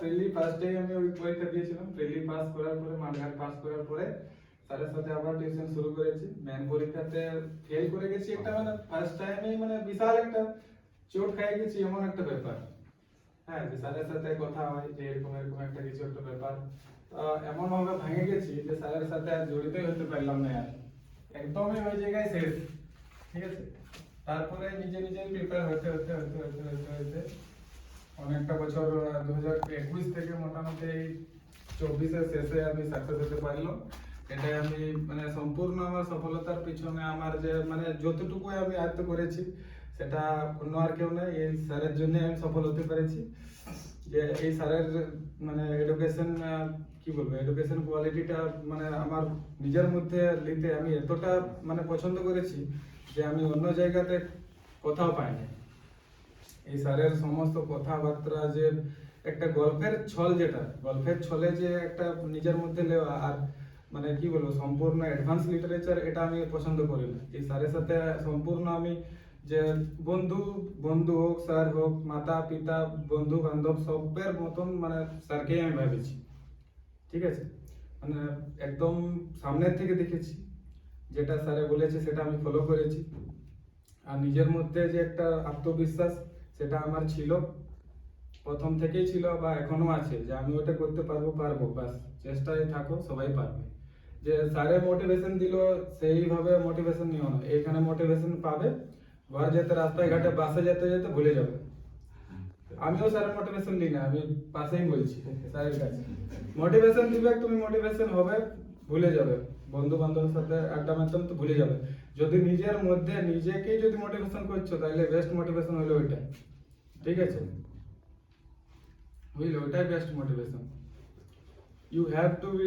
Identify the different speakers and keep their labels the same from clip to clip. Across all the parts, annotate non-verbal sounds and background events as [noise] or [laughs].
Speaker 1: প্রিলি ফার্স্টে আমি ওই পরীক্ষা দিয়েছিলাম প্রিলি পাস করার পরে মানঘাট পাস করার পরে স্যারের সাথে আবার টিউশন শুরু করেছি। মেন পরীক্ষাতে ফেল করে গেছি একটা মানে ফার্স্ট টাইমেই মানে বিশাল একটা চোট খাই গেছি, এমন একটা ব্যাপার। হ্যাঁ যে স্যারের সাথে কথা হয় যে এরকম এরকম একটা কিছু একটা ব্যাপার। এমন ভাবে ভেঙে গেছি যে স্যারের সাথে আর জড়িতই হতে পারলাম না আর। একদমই ওই জায়গায় শেষ ঠিক আছে? তারপরে নিজে নিজে প্রিপেয়ার হতে হতে হতে হতে হতে হতে অনেকটা বছর দু হাজার একুশ থেকে মোটামুটি এই চব্বিশের শেষে আমি সাকসেস হতে পারলাম এটাই আমি মানে সম্পূর্ণ আমার সফলতার পিছনে আমার যে মানে যতটুকু আমি আয়ত্ত করেছি, সেটা অন্য আর কেউ নেই। এই স্যারের জন্য আমি সফল হতে পেরেছি। যে এই স্যারের মানে এডুকেশন কি বলব এডুকেশন কোয়ালিটিটা মানে আমার নিজের মধ্যে নিতে আমি এতটা মানে পছন্দ করেছি যে আমি অন্য জায়গাতে কোথাও পাইনি। এই স্যারের সমস্ত কথাবার্তা যে একটা গল্পের ছল যেটা, গল্পের ছলে যে একটা নিজের মধ্যে নেওয়া আর মানে কি বলব, সম্পূর্ণ অ্যাডভান্স লিটারেচার এটা আমি পছন্দ করি না। এই স্যারের সাথে সম্পূর্ণ আমি যে বন্ধু বন্ধু হোক, স্যার হোক, মাতা, পিতা, বন্ধু, বান্ধব, সবের মতন মানে স্যারকেই আমি ভাবেছি। ঠিক আছে? মানে একদম সামনের থেকে দেখেছি। যেটা স্যারে বলেছে সেটা আমি ফলো করেছি। আর নিজের মধ্যে যে একটা আত্মবিশ্বাস সেটা আমার ছিল। প্রথম থেকেই ছিল বা এখনও আছে যে আমি ওটা করতে পারব পারব বাস চেষ্টায় থাকো, সবাই পারবে। যে স্যারে মোটিভেশন দিল, সেইভাবে মোটিভেশন নিও না। এখানে মোটিভেশন পাবে, ঘর যেতে রাস্তায় ঘাটে বাসে যেতে যেতে ভুলে যাবে। আমিও স্যারের মোটিভেশন নিই না, আমি পাশেই বলছি, স্যারের কাছে। মোটিভেশন দিবে, তুমি মোটিভেশন হবে ভুলে যাবে। বন্ধু বান্ধবের সাথে আড্ডা মারতাম তো ভুলে যাবে। যদি নিজের মধ্যে নিজেকেই যদি মোটিভেশন করছ তাহলে বেস্ট মোটিভেশন হলো ওইটা। ঠিক আছে? বুঝলে? ওইটাই best motivation you have to be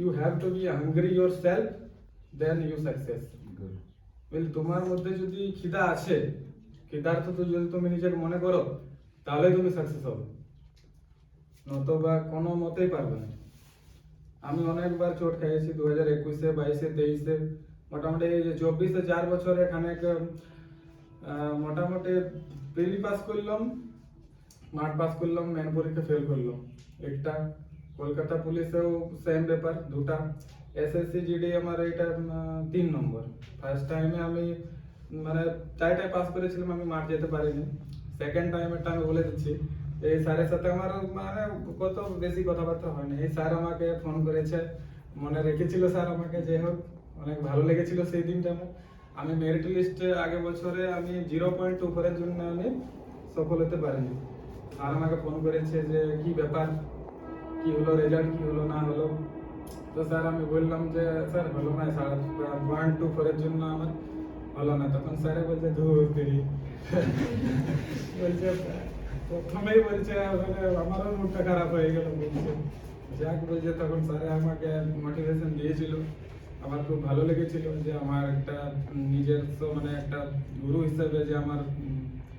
Speaker 1: you have to be hungry yourself then you success বুঝলি? তোমার মধ্যে যদি খিদা আছে খিদার্থ তো যদি তুমি নিজেকে মনে করো তাহলে তুমি সাকসেস হবে। নতবা কোনো মতেই পারবে না। আমি অনেকবার চোট খেয়েছি দু হাজার একুশে, বাইশে, তেইশে। মোটামুটি চব্বিশে চার বছর এখানে মোটামুটি প্রিলি পাস করলাম, মাঠ পাস করলাম মেন পরীক্ষা ফেল করলাম। একটা, কলকাতা পুলিশেও সেম ব্যাপার, দুটা। এসএসসি জিডি আমার এটা তিন নম্বর। ফার্স্ট টাইমে আমি মানে চারটায় পাস করেছিলাম, আমি মাঠ যেতে পারিনি। সেকেন্ড টাইমেরটা আমি বলে দিচ্ছি। এই স্যারের সাথে আমার মানে কত বেশি কথাবার্তা হয়নি এই স্যার আমাকে ফোন করেছে, মনে রেখেছিল স্যার আমাকে, যে হোক, অনেক ভালো লেগেছিল সেই দিনটা আমার। আমি মেরিট লিস্টে আগে বছরে আমি জিরো পয়েন্ট টু ফোরের জন্য আমি সফল হতে পারিনি। স্যার আমাকে ফোন করেছে যে, কি ব্যাপার? কি হলো? রেজাল্ট কি হলো? না হলো? তো স্যার আমি বললাম যে, স্যার, হলো না সাড়ে পয়েন্ট টু ফোরের জন্য আমার হলো না। তখন স্যারে বলছে, ধুর [laughs] বলছে প্রথমেই বলছে মানে আমারও মুডটা খারাপ হয়ে গেল, বলছে। যাক বলছে, তখন স্যারে আমাকে মোটিভেশন দিয়েছিল। আমার খুব ভালো লেগেছিল যে আমার একটা নিজস্ব মানে একটা গুরু হিসেবে যে আমার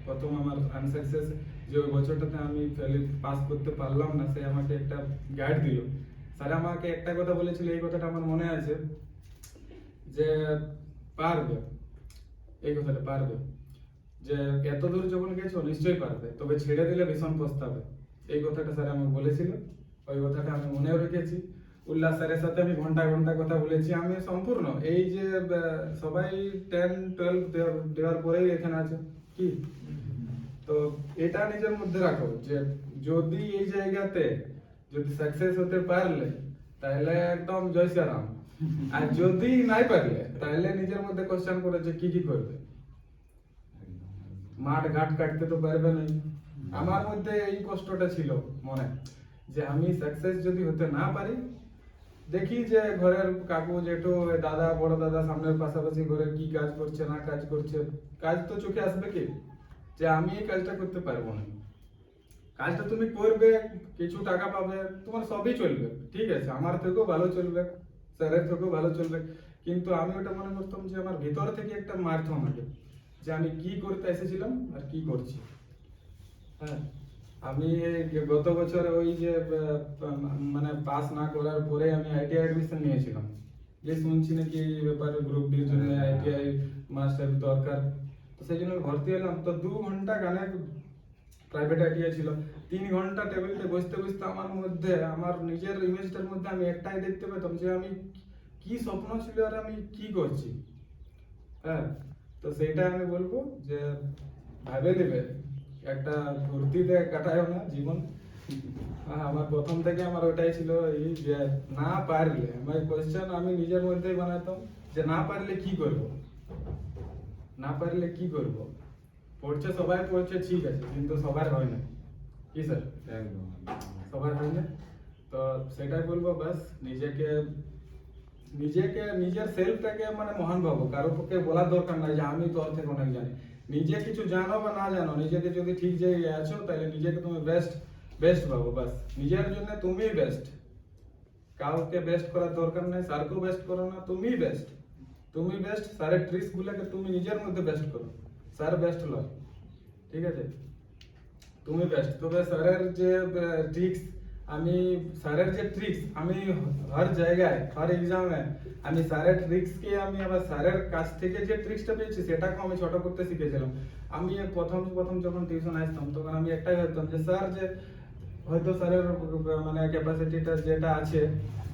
Speaker 1: প্রথম আমার আনসাকসেস যে ওই বছরটাতে আমি পাস করতে পারলাম না, সে আমাকে একটা গাইড দিল। স্যার আমাকে একটা কথা বলেছিল, এই কথাটা আমার মনে আছে যে, পারবে। এই কথাটা, পারবে। যে এত দূর যখন গেছো, নিশ্চয়ই পারবে। তবে ছেড়ে দিলে ভীষণ পস্তাবে। এই কথাটা স্যার আমাকে বলেছিল। ওই কথাটা আমি মনেও রেখেছি। উল্লাস স্যারের সাথে আমি ঘণ্টা ঘণ্টা কথা বলেছি। আমি সম্পূর্ণ এই যে সবাই টেন টুয়েলভ দেওয়ার পরেই এখানে আছে। কি? তো এটা নিজের মধ্যে রাখো যে যদি এই জায়গাতে যদি সাকসেস হতে পারলে, তাহলে একদম জয় শ্রীরাম। আর যদি নাই পারলে, তাহলে নিজের মধ্যে কোশ্চেন করে যে কি কি করবে। মাঠ ঘাট কাটতে তো পারবে না। আমার মধ্যে এই কষ্টটা ছিল মনে। যে আমি সাকসেস যদি হতে না পারি, দেখি যে ঘরের কাকু জেঠু দাদা, বড় দাদা সামনের পাশাপাশি ঘরে কি কাজ করছে, না কাজ করছে, কাজ তো চোখে আসবে কি? যে আমি এই কাজটা করতে পারব না। কাজটা তুমি করবে, কিছু টাকা পাবে, তোমার সবই চলবে, ঠিক আছে, আমার থেকেও ভালো চলবে, স্যারের থেকেও ভালো চলবে। কিন্তু আমি ওটা মনে করতাম যে আমার ভিতর থেকে একটা মারতো আমাকে যে আমি কি করতে এসেছিলাম আর কি করছি। হ্যাঁ আমি গত বছর ওই যে মানে পাস না করার পরে আমি আইটিআই অ্যাডমিশন নিয়েছিলাম। যে শুনছি নাকি এই ব্যাপারে গ্রুপ ডির জন্য আইটিআই মাস্টার দরকার। তো সেই জন্য ভর্তি হলাম। তো দু ঘণ্টা গানে প্রাইভেট আইডিয়া ছিল। তিন ঘণ্টা টেবিলতে বসতে বসতে আমার মধ্যে আমার নিজের ইমেজটার মধ্যে আমি একটাই দেখতে পেতাম যে আমি কি স্বপ্ন ছিল আর আমি কি করছি। হ্যাঁ তো সেইটা আমি বলব যে ভাবে নেবে একটা ফুর্তিতে কাটায় না জীবন। হ্যাঁ, আমার প্রথম থেকে আমার ওটাই ছিল এই যে না পারলে আমার কোয়েশ্চেন আমি নিজের মধ্যেই বানাতাম যে না পারলে কি করব? না পারলে কি করব? পড়ছে সবাই পড়ছে ঠিক আছে কিন্তু সবার হয় না। কি স্যার
Speaker 2: একদম।
Speaker 1: সবার হয় না? তো সেটাই বলব বাস নিজেকে নিজেকে, নিজের সেলফটাকে মানে মহান ভাবো, কারও পক্ষে বলার দরকার নাই যে আমি তোর থেকে অনেক জানি নিজে কিছু জানো বা না জানো, নিজেকে যদি ঠিক জায়গায় আছো, তাহলে নিজেকে তুমি বেস্ট বেস্ট ভাবো বাস নিজের জন্য তুমি বেস্ট কাউকে বেস্ট করার দরকার নাই, স্যারকেও বেস্ট করো না তুমি বেস্ট তুমি বেস্ট স্যারের ট্রিক্স গুলোকে তুমি নিজের মধ্যে বেস্ট করো। স্যার বেস্ট লয় ঠিক আছে? তুমি বেস্ট তবে স্যারের যে ট্রিক্স আমি স্যারের যে ট্রিক্স আমি হর জায়গায়, হর এক্সামে আমি স্যারের ট্রিক্সকে আমি আবার স্যারের কাছ থেকে যে ট্রিক্সটা পেয়েছি, সেটাকেও আমি ছোট করতে শিখেছিলাম। আমি প্রথম প্রথম যখন টিউশন আসতাম, তখন আমি একটাই ভাবতাম যে স্যার যে, হয়তো স্যারের মানে ক্যাপাসিটিটা যেটা আছে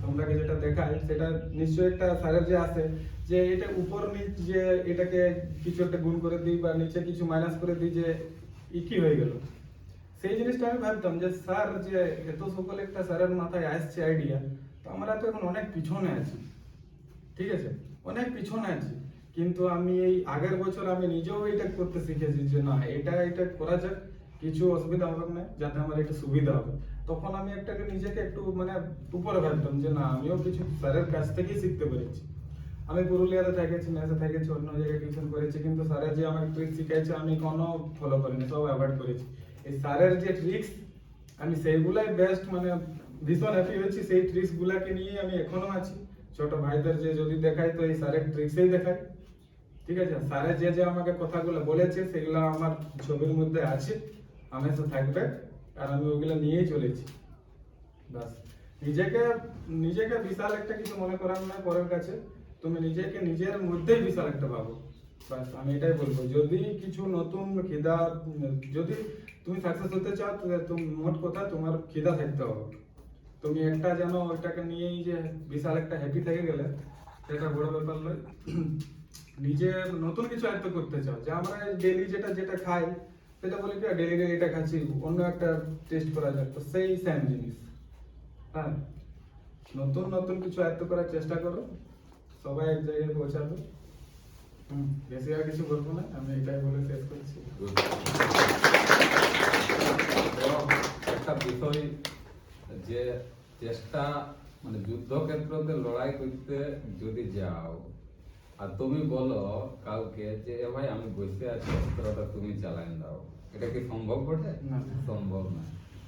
Speaker 1: তোমরাকে যেটা দেখায়, সেটা নিশ্চয়ই একটা স্যারের যে আছে, যে এটা উপর নিচ যে এটাকে কিছু একটা গুণ করে দিই বা নিচে কিছু মাইনাস করে দিই যে, ই কি হয়ে গেল? সেই জিনিসটা আমি ভাবতাম যে, স্যার, যে এত সকল একটা স্যারের মাথায় আসছে আইডিয়া তো আমরা তো এখন অনেক পিছনে আছি। ঠিক আছে? অনেক পিছনে আছি। কিন্তু আমি এই আগের বছর আমি নিজেও এটা করতে শিখেছি যে, না, এটা এটা করা যাক, কিছু অসুবিধা হবে না, যাতে আমার একটু সুবিধা হবে। তখন আমি একটাকে নিজেকে একটু মানে উপরে ভাবতাম যে, না, আমিও কিছু স্যারের কাছ থেকেই শিখতে পেরেছি। আমি পুরুলিয়াতে থেকেছি, মেসে থেকেছি, অন্য জায়গায় টিউশন করেছি, কিন্তু স্যারের যে আমাকে ট্রিক্স শিখাইছে, আমি কোনো ফলো করিনি, সব অ্যাভয়েড করেছি। এই স্যারের যে ট্রিক্স আমি সেইগুলাই বেস্ট মানে ভীষণ হ্যাপি হয়েছি। সেই ট্রিক্স গুলাকে নিয়ে আমি এখনও আছি। ছোট ভাইদের যে যদি দেখাই তো এই স্যারের ট্রিক্সেই দেখাই ঠিক আছে? স্যারে যে যে আমাকে কথাগুলো বলেছে, সেগুলো আমার ছবির মধ্যে আছে। হামেশা থাকবে আর আমি ওগুলো নিয়েই চলেছি। বাস নিজেকে নিজেকে বিশাল একটা কিছু মনে করার না পরের কাছে। তুমি নিজেকে নিজের মধ্যেই বিশাল একটা ভাবো। বাস আমি এটাই বলব। যদি কিছু নতুন খিদা, যদি তুমি সাকসেস হতে চাও, তো তুমি মোট কথা তোমার খিদা থাকতে হবে। তুমি একটা যেন ওইটাকে নিয়েই যে বিশাল একটা হ্যাপি থেকে গেলে, সেটা বড় ব্যাপার নয়। নিজে নতুন কিছু আয়ত্ত করতে চাও। যে আমরা ডেলি যেটা যেটা খাই, সেটা বলি কি ডেলি ডেলি এটা খাচ্ছি, অন্য একটা টেস্ট করা যাক। তো সেই সেম জিনিস। হ্যাঁ নতুন নতুন কিছু আয়ত্ত করার চেষ্টা করো। সবাই এক জায়গায় পৌঁছাবে। হুম, বেশি আর কিছু বলব না, আমি এটাই বলে শেষ করছি।
Speaker 2: তো একটা বিষয় যে চেষ্টা মানে যুদ্ধক্ষেত্রতে লড়াই করতে যদি যাও আর তুমি বলো কাউকে যে এ ভাই আমি বসে আছি অস্ত্রটা তুমি দাও। এটা কি সম্ভব বটে? সম্ভব না।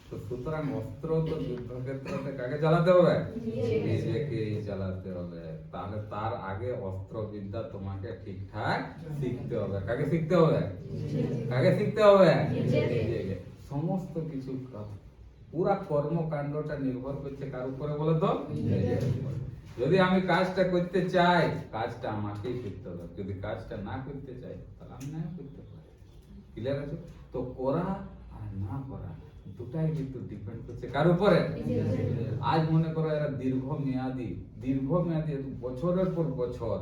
Speaker 2: তো সুতরাং অস্ত্র তো যুদ্ধক্ষেত্রতে কাকে চালাতে হবে? নিজেকেই চালাতে হবে। তাহলে তার আগে অস্ত্রবিদ্যা তোমাকে ঠিকঠাক শিখতে হবে। কাকে শিখতে হবে? কাকে শিখতে হবে? নিজেকে। সমস্ত কিছু পুরা কর্মকাণ্ডটা নির্ভর করছে কার উপরে বলো তো? যদি আমি কাজটা করতে চাই কাজটা আমাকেই করতে হবে। যদি কাজটা না করতে চাই তাহলে আমি না করতে পারি। ক্লিয়ার আছে? তো করা আর না করা দুটাই কিন্তু ডিপেন্ড করছে কার উপরে? আজ মনে করো এরা দীর্ঘ মেয়াদি দীর্ঘ মেয়াদি বছরের পর বছর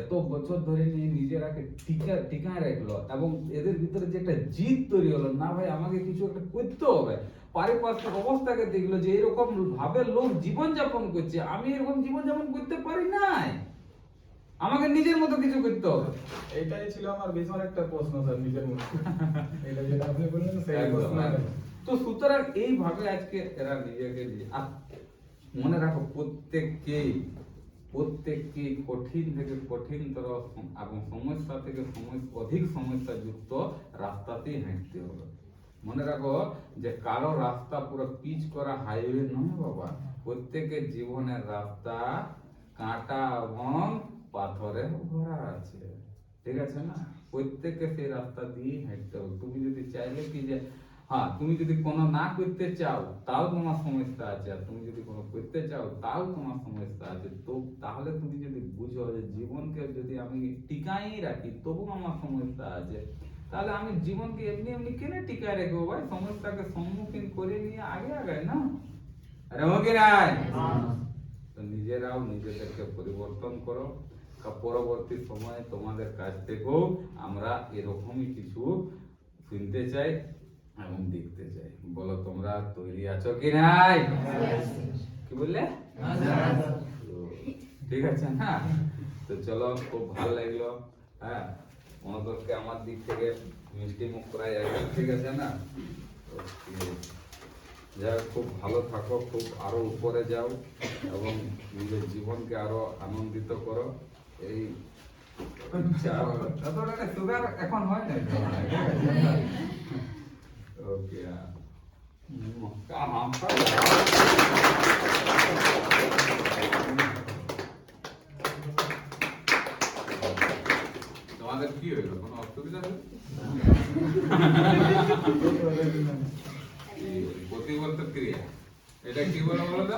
Speaker 2: এত বছর ধরে নিয়ে নিজেরাকে টিকা টিকায় রাখল এবং এদের ভিতরে যে একটা জিদ তৈরি হলো না ভাই আমাকে কিছু একটা করতে হবে। পারিপার্শ্বিক অবস্থাকে দেখল যে এরকম ভাবে লোক জীবন যাপন করছে আমি এরকম জীবন যাপন করতে পারি নাই। আমাকে নিজের মতো কিছু করতে হবে।
Speaker 1: এইটাই ছিল আমার ভীষণ একটা প্রশ্ন স্যার নিজের মধ্যে এটা যেটা আপনি বললেন সেই প্রশ্ন।
Speaker 2: তো সুতরাং এইভাবে আজকে এরা নিজেকে আর মনে রাখো প্রত্যেককেই প্রত্যেককে কঠিন থেকে কঠিনতর এবং সমস্যা থেকে অধিক সমস্যা যুক্ত রাস্তাতেই হাঁটতে হবে। মনে রাখো যে কারও রাস্তা পুরো পিচ করা হাইওয়ে নয় বাবা। প্রত্যেকের জীবনের রাস্তা কাঁটা এবং পাথরে ভরা আছে। ঠিক আছে না? প্রত্যেককে সেই রাস্তা দিয়ে হাঁটতে হবে। তুমি যদি চাইলে কি যে হ্যাঁ তুমি যদি কোনো না করতে চাও তাও তোমার সমস্যা আছে। আর তুমি যদি কোনো করতে চাও তাও তোমার সমস্যা আছে। তো তাহলে তুমি যদি বুঝো যে জীবনকে যদি আমি টিকাই রাখি তবু আমার সমস্যা আছে। তাহলে আমি জীবনকে এমনি এমনি কেন টিকায় রাখব ভাই? সমস্যাকে সম্মুখীন করে নিয়ে আগে আগাই না? আরে তো নিজেরাও নিজেদেরকে পরিবর্তন করো। পরবর্তী সময়ে তোমাদের কাছ থেকেও আমরা এরকমই কিছু শুনতে চাই। এবং দেখতে চাই। বলো তোমরা তৈরি আছো কি নাই? কি বললে? ঠিক আছে না? তো চলো খুব ভালো লাগল। হ্যাঁ আমার দিক থেকে মিষ্টি মুখ করা যায় ঠিক আছে না. যাই খুব ভালো থাকো খুব আরও উপরে যাও এবং নিজের জীবনকে আরও আনন্দিত করো। এই এখন হয় না [laughs] ওকে তোমাদের কি হইল কোনো অসুবিধা হলো [laughs] এই প্রতিবর্ত ক্রিয়া। এটা কি বলে বলো তো?